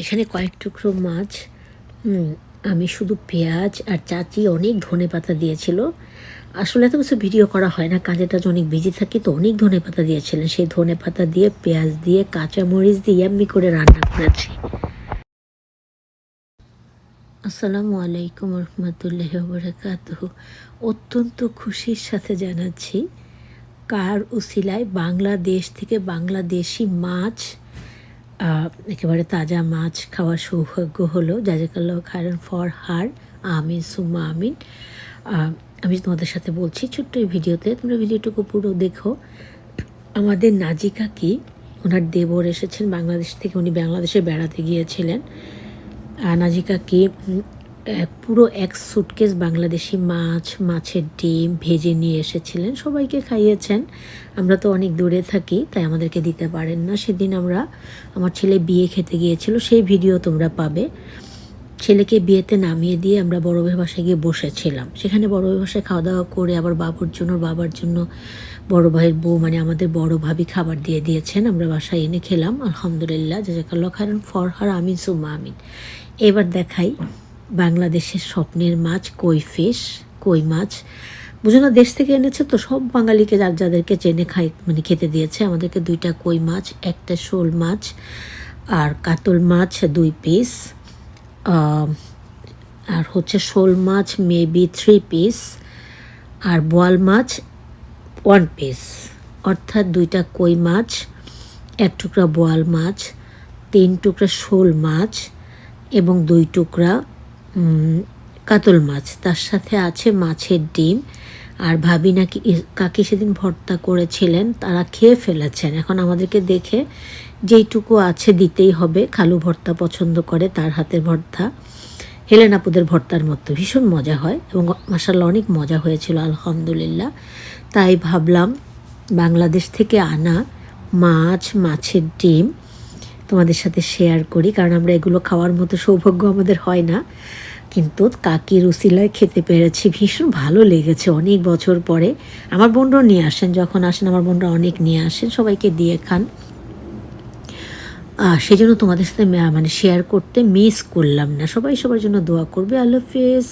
এখানে কয়েক টুকরো মাছ আমি শুধু পেঁয়াজ আর চাচি অনেক ধনে পাতা দিয়েছিল। আসলে এত কিছু ভিডিও করা হয় না কাজে টাজে অনেক বিজি থাকি, তো অনেক ধনে পাতা দিয়েছিলেন। সেই ধনে পাতা দিয়ে, পেঁয়াজ দিয়ে, কাঁচামরিচ দিয়ে এমনি করে রান্না করেছি। আসসালামু আলাইকুম রহমতুল্লাহ বরকাত অত্যন্ত খুশির সাথে জানাচ্ছি, কার উসিলায় বাংলাদেশ থেকে বাংলাদেশি মাছ একেবারে তাজা মাছ খাওয়ার সৌভাগ্য হলো জাজাকাল্লাহ খায়রান ফর হার। আমিন, সুম্মা আমিন। আমি তোমাদের সাথে বলছি, ছোট্ট এই ভিডিওতে তোমরা ভিডিওটুকু পুরো দেখো। আমাদের নাজিকা কি ওনার দেবর এসেছেন বাংলাদেশ থেকে, উনি বাংলাদেশে বেড়াতে গিয়েছিলেন। নাজিকা কি পুরো এক সুটকেস বাংলাদেশি মাছ, মাছের ডিম ভেজে নিয়ে এসেছিলেন। সবাইকে খাইয়েছেন। আমরা তো অনেক দূরে থাকি, তাই আমাদেরকে দিতে পারেন না। সেদিন আমরা, আমার ছেলে বিয়ে খেতে গিয়েছিল, সেই ভিডিও তোমরা পাবে। ছেলেকে বিয়েতে নামিয়ে দিয়ে আমরা বড় বাসায় গিয়ে বসেছিলাম। সেখানে বড় বাসায় খাওয়া দাওয়া করে আবার বাবুর জন্য, বাবার জন্য বড় ভাইয়ের বউ মানে আমাদের বড় ভাবি খাবার দিয়ে দিয়েছেন। আমরা বাসায় এনে খেলাম। আলহামদুলিল্লাহ, জাজাকাল্লাহ খায়রান। ফরহার আমিন, সুম্মা আমিন। এবার দেখাই বাংলাদেশের স্বপ্নের মাছ, কই ফিশ কই মাছ? বুঝো না, দেশ থেকে এনেছে তো সব বাঙালিকে যার যাদেরকে চেনে খাই মানে খেতে দিয়েছে। আমাদেরকে দুইটা কই মাছ, একটা শোল মাছ আর কাতল মাছ দুই পিস আর হচ্ছে শোল মাছ মেবি থ্রি পিস আর বোয়াল মাছ ওয়ান পিস অর্থাৎ দুইটা কই মাছ, এক টুকরা বোয়াল মাছ, তিন টুকরা শোল মাছ এবং দুই টুকরা কাতল মাছ। তার সাথে আছে মাছের ডিম। আর ভাবি নাকি কাকি সেদিন ভর্তা করেছিলেন, তারা খেয়ে ফেলেছেন। এখন আমাদেরকে দেখে যেইটুকু আছে দিতেই হবে। খালু ভর্তা পছন্দ করে তার হাতের ভর্তা। হেলেন আপুদের ভর্তার মতো। ভীষণ মজা হয় এবং মাসাল্লাহ অনেক মজা হয়েছিল, আলহামদুলিল্লাহ। তাই ভাবলাম বাংলাদেশ থেকে আনা মাছ, মাছের ডিম তোমাদের সাথে শেয়ার করি, কারণ আমরা এগুলো খাওয়ার মতো সৌভাগ্য আমাদের হয় না। কিন্তু কাকির উসিলায় খেতে পেরেছি, ভীষণ ভালো লেগেছে অনেক বছর পরে। আমার বোনরাও নিয়ে আসেন, যখন আসেন আমার বোনরা অনেক নিয়ে আসেন, সবাইকে দিয়ে খান। সেই জন্য তোমাদের সাথে মানে শেয়ার করতে মিস করলাম না। সবাই সবার জন্য দোয়া করবে, আল্লাহ হাফেজ।